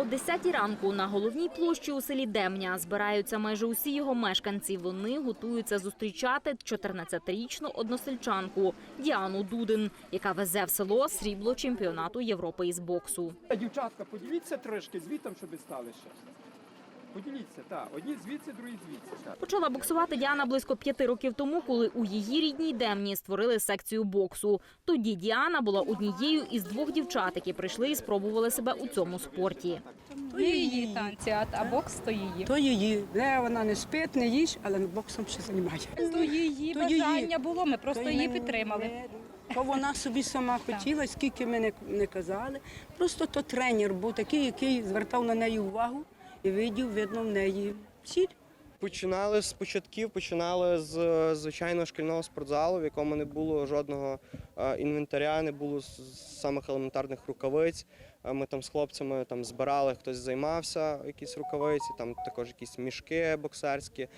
О 10 ранку на головній площі у селі Демня збираються майже усі його мешканці. Вони готуються зустрічати 14-річну односельчанку Діану Дудин, яка везе в село срібло чемпіонату Європи із боксу. Дівчатка, подивіться трошки звітом, щоб стали ще. Поділіться, так. Одні звідси, другі звідси. Так. Почала боксувати Діана близько п'яти років тому, коли у її рідній Демні створили секцію боксу. Тоді Діана була однією із двох дівчат, які прийшли і спробували себе у цьому спорті. То її танці, а, а бокс то її. То її. Де вона не спить, не їсть, але боксом ще займає. То її То її. бажання було, ми просто То її підтримали. То вона собі сама хотіла, скільки ми не, не казали. Просто то тренер був такий, який звертав на неї увагу видів, видно, в неї ціль. Починали з початків, починали з звичайного шкільного спортзалу, в якому не було жодного е, інвентаря, не було самих елементарних рукавиць. Е, Ми там з хлопцями там збирали, хтось займався, якісь рукавиці, там також якісь мішки боксерські.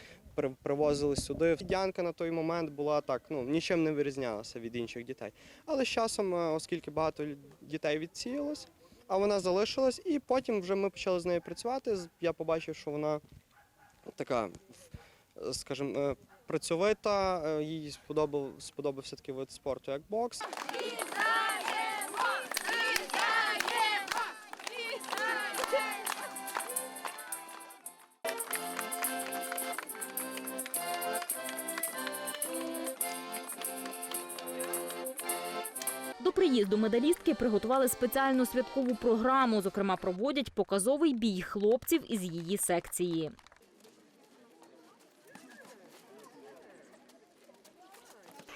Привозили сюди. Дянка на той момент була так, ну нічим не вирізнялася від інших дітей. Але з часом, е, оскільки багато дітей відсіялось, а вона залишилась, і потім вже ми почали з нею працювати. Я побачив, що вона така, скажімо, е, працьовита. е, Їй сподобав, сподобався такий вид спорту, як бокс. Приїзду медалістки приготували спеціальну святкову програму. Зокрема, проводять показовий бій хлопців із її секції.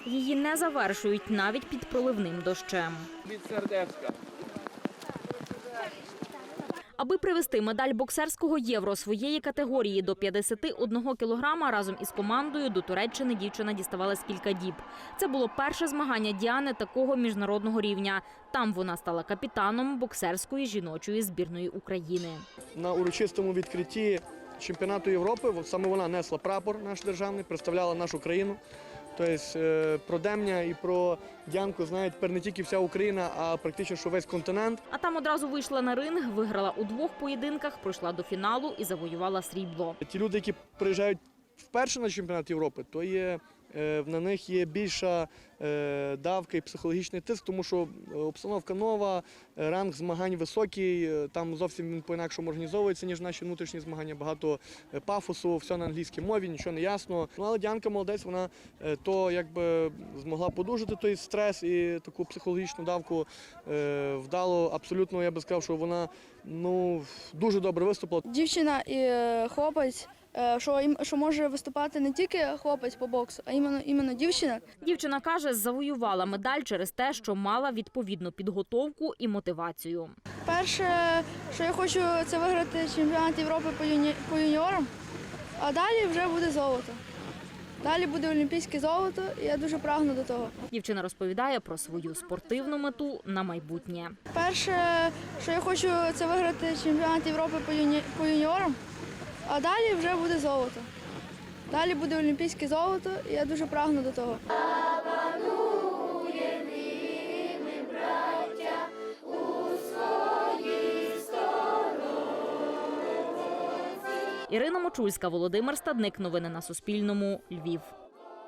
Її не завершують навіть під проливним дощем. Від сердечка. Аби привести медаль боксерського євро своєї категорії до 51 кілограма разом із командою до Туреччини дівчина діставалась кілька діб. Це було перше змагання Діани такого міжнародного рівня. Там вона стала капітаном боксерської жіночої збірної України. на урочистому відкритті чемпіонату Європи. Саме вона несла прапор наш державний, представляла нашу країну. Тобто про Демня і про Дянку знає тепер не тільки вся Україна, а практично що весь континент. А там одразу вийшла на ринг, виграла у двох поєдинках, пройшла до фіналу і завоювала срібло. Ті люди, які приїжджають вперше на чемпіонат Європи, то є на них є більша е, давка і психологічний тиск, тому що е, обстановка нова, е, ранг змагань високий, е, там зовсім він по-інакшому організовується, ніж наші внутрішні змагання. Багато е, пафосу, все на англійській мові, нічого не ясно. Ну але Діанка молодець, вона е, то якби змогла подужати той стрес і таку психологічну давку е, вдало. Абсолютно я би сказав, що вона ну дуже добре виступила. дівчина і е, хлопець, е, що, що може виступати не тільки хлопець по боксу, а іменно, іменно дівчина. Дівчина каже, завоювала медаль через те, що мала відповідну підготовку і мотивацію. Перше, що я хочу, це виграти чемпіонат Європи по, юні, по юніорам, а далі вже буде золото. Далі буде олімпійське золото, і я дуже прагну до того. Дівчина розповідає про свою спортивну мету на майбутнє. Перше, що я хочу, це виграти чемпіонат Європи по, юні, по юніорам, а далі вже буде золото. Далі буде олімпійське золото, і я дуже прагну до того. Ірина Мочульська, Володимир Стадник. Новини на Суспільному. Львів.